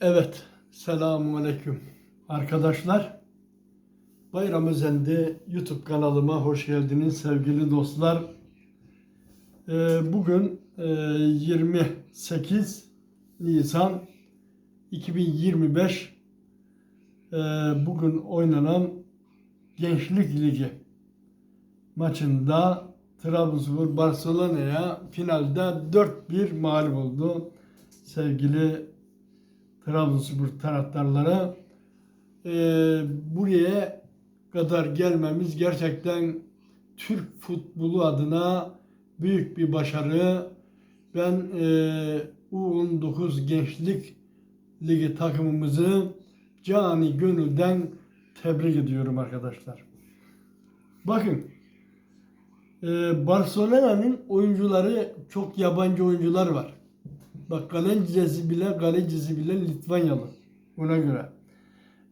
Evet, selamun aleyküm arkadaşlar. Bayram Özendi YouTube kanalıma hoş geldiniz sevgili dostlar. Ee, bugün e, 28 Nisan 2025 Ee, bugün oynanan Gençlik Ligi maçında Trabzonspor Barcelona'ya finalde 4-1 mağlup oldu. Sevgili Trabzonspor taraftarları e, buraya kadar gelmemiz gerçekten Türk futbolu adına büyük bir başarı. Ben e, U19 Gençlik Ligi takımımızı cani gönülden tebrik ediyorum arkadaşlar. Bakın e, Barcelona'nın oyuncuları çok yabancı oyuncular var. Bak kalecisi bile kalecisi bile Litvanyalı. Ona göre.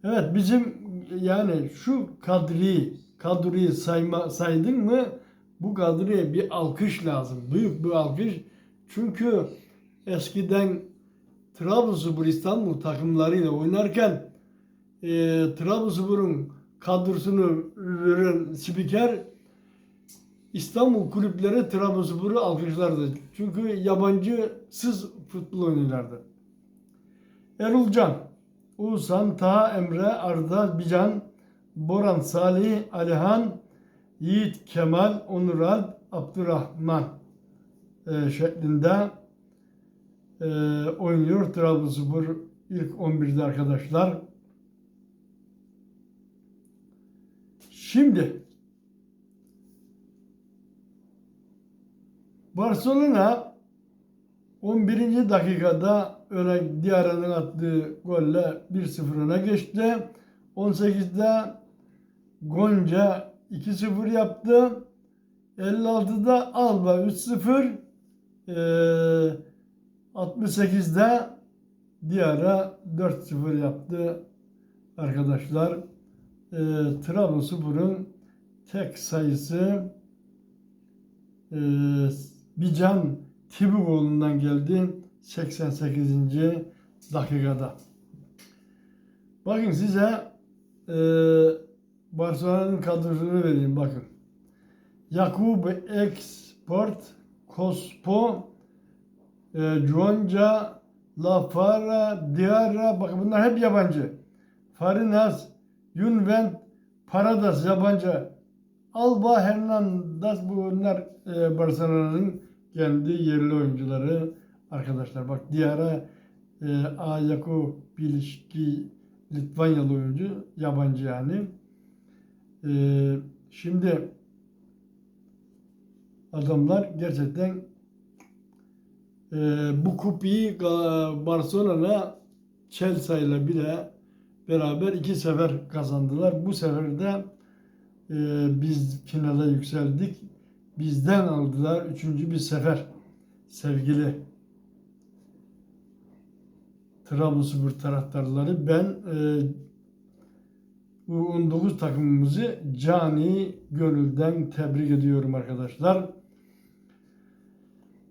Evet bizim yani şu kadri kadroyu sayma, saydın mı bu kadroya bir alkış lazım. Büyük bir alkış. Çünkü eskiden Trabzonspor İstanbul takımlarıyla oynarken e, Trabzonspor'un kadrosunu veren spiker İstanbul kulüpleri Trabzonspor'u alkışlardı. Çünkü yabancısız futbol oynuyorlardı. Erulcan, Oğuzhan, Taha, Emre, Arda, Bican, Boran, Salih, Alihan, Yiğit, Kemal, Onural, Abdurrahman e, şeklinde e, oynuyor Trabzonspor ilk 11'de arkadaşlar. Şimdi Barcelona 11. dakikada öne Diarra'nın attığı golle 1-0 öne geçti. 18'de Gonca 2-0 yaptı. 56'da Alba 3-0. Ee, 68'de Diarra 4-0 yaptı arkadaşlar. Ee, Trabzonspor'un tek sayısı e, Bican Tibugoğlu'ndan geldi 88. dakikada. Bakın size e, Barcelona'nın kadrosunu vereyim bakın. Jakub Export, Cospo, e, Juanca, Lafara, Diarra, bakın bunlar hep yabancı. Farinas, Yunvent, Paradas yabancı. Alba Hernandez bunlar e, Barcelona'nın kendi yerli oyuncuları arkadaşlar. Bak Diarra e, Ayako Bilişki Litvanyalı oyuncu. Yabancı yani. E, şimdi adamlar gerçekten e, bu kupayı Barcelona Chelsea ile bile beraber iki sefer kazandılar. Bu sefer de e, biz finale yükseldik. Bizden aldılar üçüncü bir sefer sevgili Trabzonspor taraftarları. Ben e, bu 19 takımımızı cani gönülden tebrik ediyorum arkadaşlar.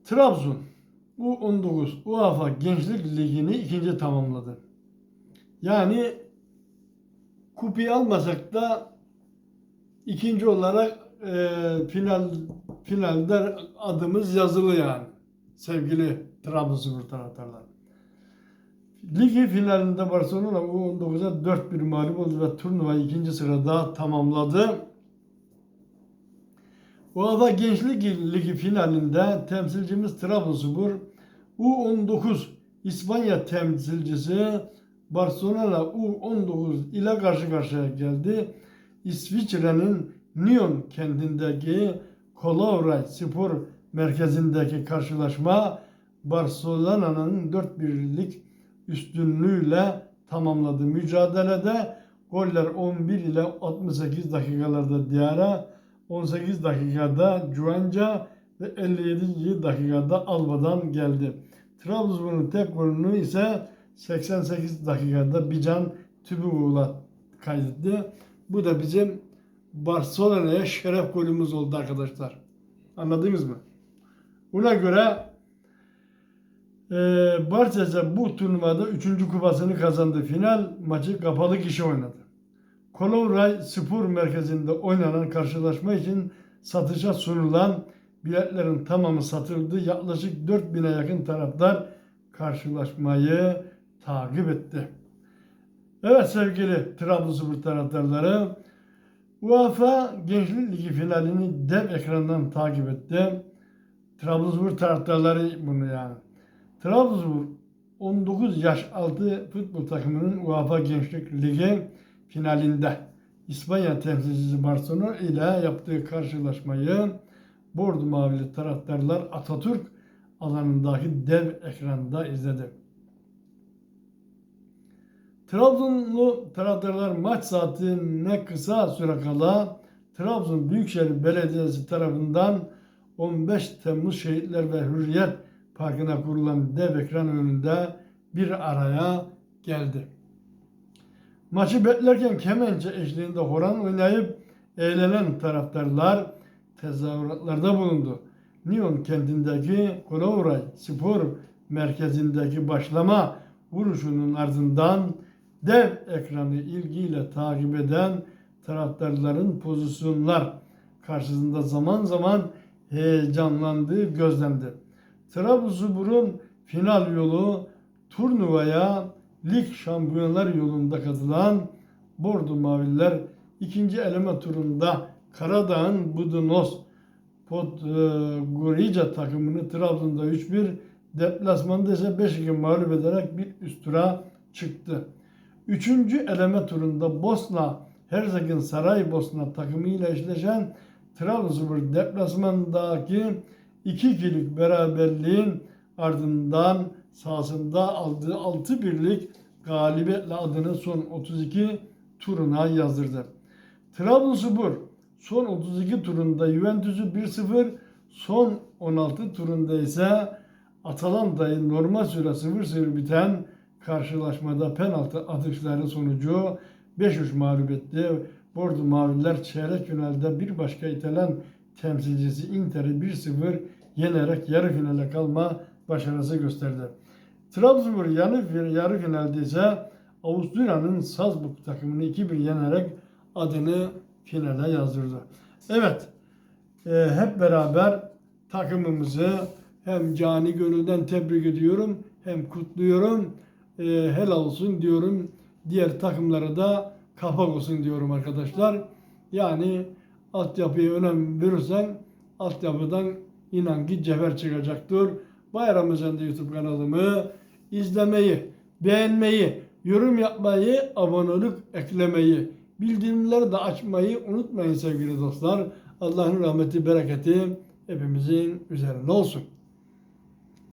Trabzon U19 UEFA Gençlik Ligi'ni ikinci tamamladı. Yani kupayı almasak da ikinci olarak e, final finalde adımız yazılı yani sevgili Trabzonspor taraftarlar. Ligi finalinde Barcelona U19'a 4-1 mağlup oldu ve turnuva ikinci sırada tamamladı. UEFA Gençlik Ligi finalinde temsilcimiz Trabzonspor U19 İspanya temsilcisi Barcelona U19 ile karşı karşıya geldi. İsviçre'nin Nyon kentindeki Colauray Spor Merkezi'ndeki karşılaşma Barcelona'nın 4-1'lik üstünlüğüyle tamamladı. Mücadelede goller 11 ile 68 dakikalarda Diarra, 18 dakikada Cuenca ve 57. dakikada Alba'dan geldi. Trabzon'un tek golünü ise 88 dakikada Bican Tübüğü'la kaydetti. Bu da bizim Barcelona'ya şeref golümüz oldu arkadaşlar. Anladınız mı? Buna göre Ee, Barça'da bu turnuvada 3. kupasını kazandı. Final maçı kapalı kişi oynadı. Kolovray Spor Merkezi'nde oynanan karşılaşma için satışa sunulan biletlerin tamamı satıldı. Yaklaşık 4000'e yakın taraftar karşılaşmayı takip etti. Evet sevgili Trabzonspor taraftarları, UEFA Gençlik Ligi finalini dev ekrandan takip etti. Trabzonspor taraftarları bunu yani. Trabzonspor 19 yaş altı futbol takımının UEFA Gençlik Ligi finalinde İspanya temsilcisi Barcelona ile yaptığı karşılaşmayı Bordo Mavili taraftarlar Atatürk alanındaki dev ekranda izledi. Trabzonlu taraftarlar maç saatine kısa süre kala Trabzon Büyükşehir Belediyesi tarafından 15 Temmuz Şehitler ve Hürriyet Parkı'na kurulan dev ekran önünde bir araya geldi. Maçı beklerken kemençe eşliğinde horan oynayıp eğlenen taraftarlar tezahüratlarda bulundu. Nyon kentindeki Kolovray Spor Merkezi'ndeki başlama vuruşunun ardından dev ekranı ilgiyle takip eden taraftarların pozisyonlar karşısında zaman zaman heyecanlandığı gözlendi. Trabzonspor'un final yolu turnuvaya lig şampiyonlar yolunda katılan Bordo Mavililer ikinci eleme turunda Karadağ'ın Budunos Podgorica takımını Trabzon'da 3-1 deplasmanda ise 5-2 mağlup ederek bir üst tura çıktı. Üçüncü eleme turunda Bosna Herzegin Saraybosna takımıyla eşleşen Trabzonspor deplasmandaki 2-2'lik beraberliğin ardından sahasında aldığı 6 birlik galibiyetle adını son 32 turuna yazdırdı. Trabzonspor son 32 turunda Juventus'u 1-0, son 16 turunda ise Atalanta'yı normal süre 0-0 biten karşılaşmada penaltı atışları sonucu 5-3 mağlup etti. Bordo Mavililer çeyrek finalde bir başka İtalyan temsilcisi Inter'i 1-0 yenerek yarı finale kalma başarısı gösterdi. Trabzonspor yarı, yarı finalde ise Avusturya'nın Salzburg takımını 2-1 yenerek adını finale yazdırdı. Evet, e, hep beraber takımımızı hem cani gönülden tebrik ediyorum hem kutluyorum. E, helal olsun diyorum. Diğer takımlara da kapak olsun diyorum arkadaşlar. Yani altyapıya önem verirsen altyapıdan inan ki cevher çıkacaktır. Bayram Özen'de YouTube kanalımı izlemeyi, beğenmeyi, yorum yapmayı, abonelik eklemeyi, bildirimleri de açmayı unutmayın sevgili dostlar. Allah'ın rahmeti, bereketi hepimizin üzerinde olsun.